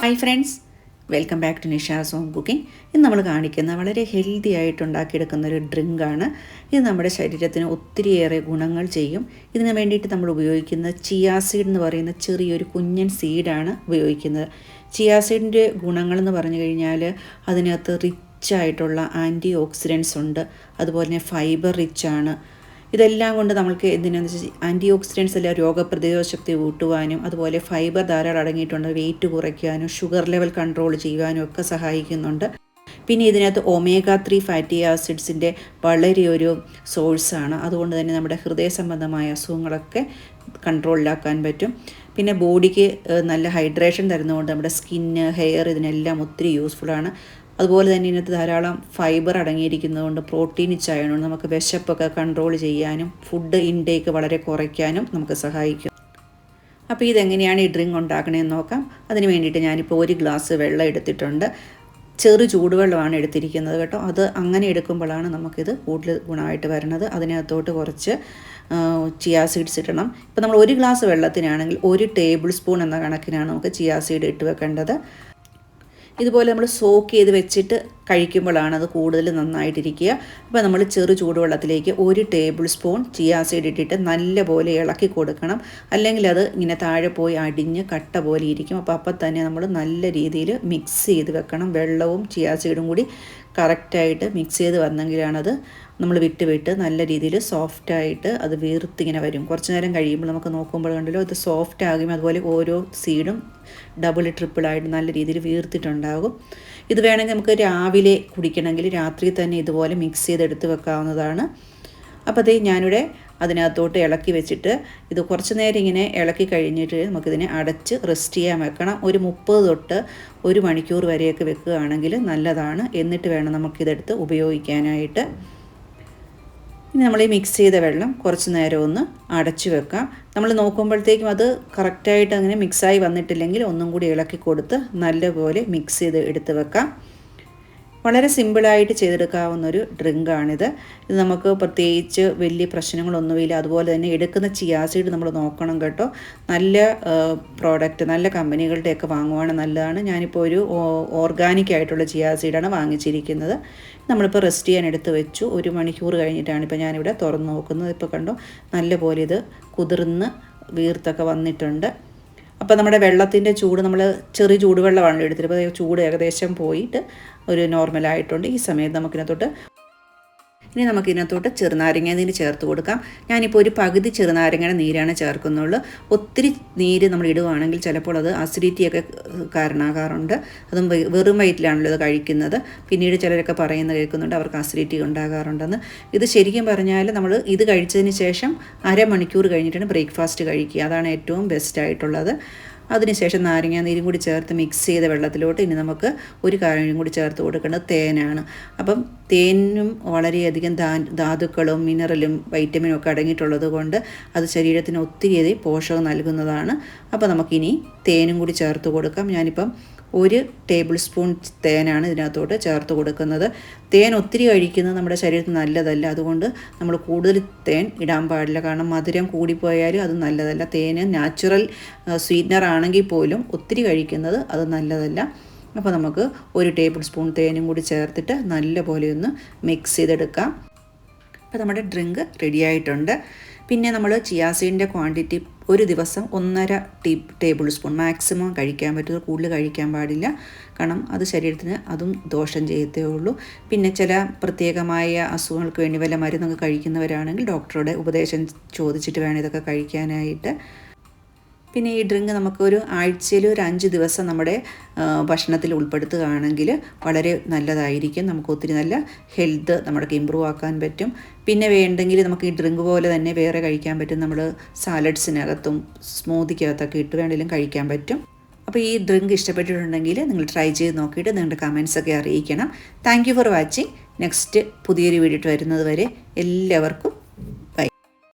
Hi friends welcome back to Nisha's home cooking ഇന്ന് നമ്മൾ കാണിക്കുന്ന വളരെ ഹെൽത്തി ആയിട്ട് ഉണ്ടാക്കിയെടുക്കുന്ന ഒരു ഡ്രിങ്കാണ് ഇത് നമ്മുടെ ശരീരത്തിന് ഒത്തിരിയേറെ ഗുണങ്ങൾ ചെയ്യും. ഇതിന് വേണ്ടിയിട്ട് നമ്മൾ ഉപയോഗിക്കുന്ന ചിയാ സീഡ് എന്ന് പറയുന്ന ചെറിയൊരു കുഞ്ഞൻ സീഡാണ് ഉപയോഗിക്കുന്നത്. ചിയാ സീഡിന്റെ ഗുണങ്ങളെന്ന് പറഞ്ഞു കഴിഞ്ഞാൽ അതിനകത്ത് റിച്ച് ആയിട്ടുള്ള ആന്റി ഓക്സിഡൻസ് ഉണ്ട്. അതുപോലെ തന്നെ ഫൈബർ റിച്ചാണ് ആണ്. ഇതെല്ലാം കൊണ്ട് നമ്മൾക്ക് എന്തിനാന്ന് വെച്ചാൽ ആന്റി ഓക്സിഡൻസ് എല്ലാം രോഗപ്രതിരോധ ശക്തി കൂട്ടുവാനും അതുപോലെ ഫൈബർ ധാരാളം അടങ്ങിയിട്ടുണ്ട് വെയിറ്റ് കുറയ്ക്കാനും ഷുഗർ ലെവൽ കൺട്രോൾ ചെയ്യുവാനും ഒക്കെ സഹായിക്കുന്നുണ്ട്. പിന്നെ ഇതിനകത്ത് ഒമേഗ ത്രീ ഫാറ്റി ആസിഡ്സിന്റെ വളരെ ഒരു സോഴ്സാണ് അതുകൊണ്ട് തന്നെ നമ്മുടെ ഹൃദയ സംബന്ധമായ അസുഖങ്ങളൊക്കെ കൺട്രോളിലാക്കാൻ പറ്റും. പിന്നെ ബോഡിക്ക് നല്ല ഹൈഡ്രേഷൻ തരുന്നതുകൊണ്ട് നമ്മുടെ സ്കിന്ന് ഹെയർ ഇതിനെല്ലാം ഒത്തിരി യൂസ്ഫുള്ളാണ് അതുപോലെ തന്നെ ഇതിനകത്ത് ധാരാളം ഫൈബർ അടങ്ങിയിരിക്കുന്നതുകൊണ്ട് പ്രോട്ടീൻ ചായതുകൊണ്ട് നമുക്ക് വിശപ്പൊക്കെ കൺട്രോൾ ചെയ്യാനും ഫുഡ് ഇൻടേക്ക് വളരെ കുറയ്ക്കാനും നമുക്ക് സഹായിക്കും. അപ്പോൾ ഇതെങ്ങനെയാണ് ഈ ഡ്രിങ്ക് ഉണ്ടാക്കണതെന്ന് നോക്കാം. അതിന് വേണ്ടിയിട്ട് ഞാനിപ്പോൾ ഒരു ഗ്ലാസ് വെള്ളം എടുത്തിട്ടുണ്ട്. ചെറു ചൂടുവെള്ളമാണ് എടുത്തിരിക്കുന്നത് കേട്ടോ. അത് അങ്ങനെ എടുക്കുമ്പോഴാണ് നമുക്കിത് കൂടുതൽ ഗുണമായിട്ട് വരുന്നത്. അതിനകത്തോട്ട് കുറച്ച് ചിയാ സീഡ്സ് ഇടണം. ഇപ്പോൾ നമ്മൾ ഒരു ഗ്ലാസ് വെള്ളത്തിനാണെങ്കിൽ ഒരു ടേബിൾ സ്പൂൺ എന്ന കണക്കിനാണ് നമുക്ക് ചിയാ സീഡ് ഇട്ട് വെക്കേണ്ടത്. ഇതുപോലെ നമ്മൾ സോക്ക് ചെയ്ത് വെച്ചിട്ട് കഴിക്കുമ്പോഴാണ് അത് കൂടുതൽ നന്നായിട്ടിരിക്കുക. അപ്പോൾ നമ്മൾ ചെറു ചൂടുവെള്ളത്തിലേക്ക് ഒരു ടേബിൾ സ്പൂൺ ചിയാസീഡ് ഇട്ടിട്ട് നല്ലപോലെ ഇളക്കി കൊടുക്കണം. അല്ലെങ്കിൽ അത് ഇങ്ങനെ താഴെ പോയി അടിഞ്ഞ് കട്ട പോലെ ഇരിക്കും. അപ്പോൾ അപ്പം തന്നെ നമ്മൾ നല്ല രീതിയിൽ മിക്സ് ചെയ്ത് വെക്കണം. വെള്ളവും ചിയാസീഡും കൂടി കറക്റ്റായിട്ട് മിക്സ് ചെയ്ത് വന്നെങ്കിലാണത് നമ്മൾ വിട്ട് വിട്ട് നല്ല രീതിയിൽ സോഫ്റ്റായിട്ട് അത് വീർത്തിങ്ങനെ വരും. കുറച്ച് നേരം കഴിയുമ്പോൾ നമുക്ക് നോക്കുമ്പോൾ കണ്ടല്ലോ ഇത് സോഫ്റ്റ് ആകും. അതുപോലെ ഓരോ സീഡും ഡബിൾ ട്രിപ്പിളായിട്ട് നല്ല രീതിയിൽ വീർത്തിട്ടുണ്ടാകും. ഇത് വേണമെങ്കിൽ നമുക്ക് രാവിലെ കുടിക്കണമെങ്കിൽ രാത്രി തന്നെ ഇതുപോലെ മിക്സ് ചെയ്തെടുത്ത് വെക്കാവുന്നതാണ്. അപ്പോൾ അതേ ഞാനിവിടെ അതിനകത്തോട്ട് ഇളക്കി വെച്ചിട്ട് ഇത് കുറച്ച് നേരം ഇങ്ങനെ ഇളക്കി കഴിഞ്ഞിട്ട് നമുക്കിതിനെ അടച്ച് റെസ്റ്റ് ചെയ്യാൻ വെക്കണം. ഒരു മുപ്പത് തൊട്ട് ഒരു മണിക്കൂർ വരെയൊക്കെ വെക്കുകയാണെങ്കിൽ നല്ലതാണ്. എന്നിട്ട് വേണം നമുക്കിതെടുത്ത് ഉപയോഗിക്കാനായിട്ട്. ഇനി നമ്മൾ ഈ മിക്സ് ചെയ്ത വെള്ളം കുറച്ച് നേരം ഒന്ന് അടച്ചു വെക്കാം. നമ്മൾ നോക്കുമ്പോഴത്തേക്കും അത് കറക്റ്റായിട്ട് അങ്ങനെ മിക്സായി വന്നിട്ടില്ലെങ്കിൽ ഒന്നും കൂടി ഇളക്കി കൊടുത്ത് നല്ലപോലെ മിക്സ് ചെയ്ത് എടുത്ത് വെക്കാം. വളരെ സിമ്പിളായിട്ട് ചെയ്തെടുക്കാവുന്ന ഒരു ഡ്രിങ്കാണിത്. ഇത് നമുക്ക് പ്രത്യേകിച്ച് വലിയ പ്രശ്നങ്ങളൊന്നുമില്ല. അതുപോലെ തന്നെ എടുക്കുന്ന ചിയാസീഡ് നമ്മൾ നോക്കണം കേട്ടോ. നല്ല പ്രോഡക്റ്റ് നല്ല കമ്പനികളുടെയൊക്കെ വാങ്ങുവാണ് നല്ലതാണ്. ഞാനിപ്പോൾ ഒരു ഓർഗാനിക് ആയിട്ടുള്ള ചിയാസീഡാണ് വാങ്ങിച്ചിരിക്കുന്നത്. നമ്മളിപ്പോൾ റെസ്റ്റ് ചെയ്യാൻ എടുത്ത് വെച്ചു. ഒരു മണിക്കൂർ കഴിഞ്ഞിട്ടാണ് ഇപ്പോൾ ഞാനിവിടെ തുറന്ന് നോക്കുന്നത്. ഇപ്പോൾ കണ്ടോ? നല്ല പോലെ ഇത് കുതിർന്ന് വീർത്തൊക്കെ വന്നിട്ടുണ്ട്. അപ്പോൾ നമ്മുടെ വെള്ളത്തിന്റെ ചൂട് നമ്മൾ ചെറിയ ചൂടുവെള്ളമാണ് എടുത്തിട്ട്. അപ്പോൾ ചൂട് ഏകദേശം പോയിട്ട് ഒരു നോർമലായിട്ടുണ്ട് ഈ സമയത്ത് നമുക്കിനകത്തോട്ട് ഇനി നമുക്ക് ഇതിനകത്തോട്ട് ചെറുനാരങ്ങ നീര് ചേർത്ത് കൊടുക്കാം. ഞാനിപ്പോൾ ഒരു പകുതി ചെറുനാരങ്ങയുടെ നീരാണ് ചേർക്കുന്നുള്ളൂ. ഒത്തിരി നീര് നമ്മൾ ഇടുവാണെങ്കിൽ ചിലപ്പോൾ അത് അസിഡിറ്റിയൊക്കെ കാരണമാകാറുണ്ട് അതും വെറും വയറ്റിലാണല്ലോ ഇത് കഴിക്കുന്നത്. പിന്നീട് ചിലരൊക്കെ പറയുന്നത് കേൾക്കുന്നുണ്ട് അവർക്ക് അസിഡിറ്റി ഉണ്ടാകാറുണ്ടെന്ന്. ഇത് ശരിക്കും പറഞ്ഞാൽ നമ്മൾ ഇത് കഴിച്ചതിന് ശേഷം അരമണിക്കൂർ കഴിഞ്ഞിട്ടാണ് ബ്രേക്ക്ഫാസ്റ്റ് കഴിക്കുക. അതാണ് ഏറ്റവും ബെസ്റ്റ് ആയിട്ടുള്ളത്. അതിനുശേഷം നാരങ്ങ നീരും കൂടി ചേർത്ത് മിക്സ് ചെയ്ത വെള്ളത്തിലോട്ട് ഇനി നമുക്ക് ഒരു കാര്യം കൂടി ചേർത്ത് കൊടുക്കേണ്ടത് തേനാണ്. അപ്പം തേനും വളരെയധികം ധാ ധാതുക്കളും മിനറലും വൈറ്റമിനും ഒക്കെ അടങ്ങിയിട്ടുള്ളത് കൊണ്ട് അത് ശരീരത്തിന് ഒത്തിരിയേറെ പോഷകം നൽകുന്നതാണ്. അപ്പോൾ നമുക്കിനി തേനും കൂടി ചേർത്ത് കൊടുക്കാം. ഞാനിപ്പം ഒരു ടേബിൾ സ്പൂൺ തേനാണ് ഇതിനകത്തോട്ട് ചേർത്ത് കൊടുക്കുന്നത്. തേൻ ഒത്തിരി കഴിക്കുന്നത് നമ്മുടെ ശരീരത്തിന് നല്ലതല്ല. അതുകൊണ്ട് നമ്മൾ കൂടുതൽ തേൻ ഇടാൻ പാടില്ല. കാരണം മധുരം കൂടിപ്പോയാലും അത് നല്ലതല്ല. തേന് നാച്ചുറൽ സ്വീറ്റ്നർ ആണെങ്കിൽ പോലും ഒത്തിരി കഴിക്കുന്നത് അത് നല്ലതല്ല. അപ്പോൾ നമുക്ക് ഒരു ടേബിൾ സ്പൂൺ തേനും കൂടി ചേർത്തിട്ട് നല്ലപോലെ ഒന്ന് മിക്സ് ചെയ്തെടുക്കാം. അപ്പോൾ നമ്മുടെ ഡ്രിങ്ക് റെഡി ആയിട്ടുണ്ട്. പിന്നെ നമ്മൾ ചിയാസീഡിന്റെ ക്വാണ്ടിറ്റി ഒരു ദിവസം ഒന്നര ടീ ടേബിൾ സ്പൂൺ മാക്സിമം കഴിക്കാൻ പറ്റുന്നത് കൂടുതൽ കഴിക്കാൻ പാടില്ല. കാരണം അത് ശരീരത്തിന് അതും ദോഷം ചെയ്യത്തേ ഉള്ളൂ. പിന്നെ ചില പ്രത്യേകമായ അസുഖങ്ങൾക്ക് വേണ്ടി വല്ല മരുന്നൊക്കെ കഴിക്കുന്നവരാണെങ്കിൽ ഡോക്ടറുടെ ഉപദേശം ചോദിച്ചിട്ട് വേണം ഇതൊക്കെ കഴിക്കാനായിട്ട്. പിന്നെ ഈ ഡ്രിങ്ക് നമുക്കൊരു ആഴ്ചയിൽ ഒരു അഞ്ച് ദിവസം നമ്മുടെ ഭക്ഷണത്തിൽ ഉൾപ്പെടുത്തുകയാണെങ്കിൽ വളരെ നല്ലതായിരിക്കും. നമുക്ക് ഒത്തിരി നല്ല ഹെൽത്ത് നമുക്ക് ഇമ്പ്രൂവ് ആക്കാൻ പറ്റും. പിന്നെ വേണ്ടെങ്കിൽ നമുക്ക് ഈ ഡ്രിങ്ക് പോലെ തന്നെ വേറെ കഴിക്കാൻ പറ്റും. നമ്മൾ സാലഡ്സിനകത്തും സ്മൂതിക്കകത്തൊക്കെ ഇട്ട് വേണമെങ്കിലും കഴിക്കാൻ പറ്റും. അപ്പോൾ ഈ ഡ്രിങ്ക് ഇഷ്ടപ്പെട്ടിട്ടുണ്ടെങ്കിൽ നിങ്ങൾ ട്രൈ ചെയ്ത് നോക്കിയിട്ട് നിങ്ങളുടെ കമൻസൊക്കെ അറിയിക്കണം. താങ്ക് ഫോർ വാച്ചിങ് നെക്സ്റ്റ് പുതിയൊരു വീഡിയോ വരുന്നത് വരെ എല്ലാവർക്കും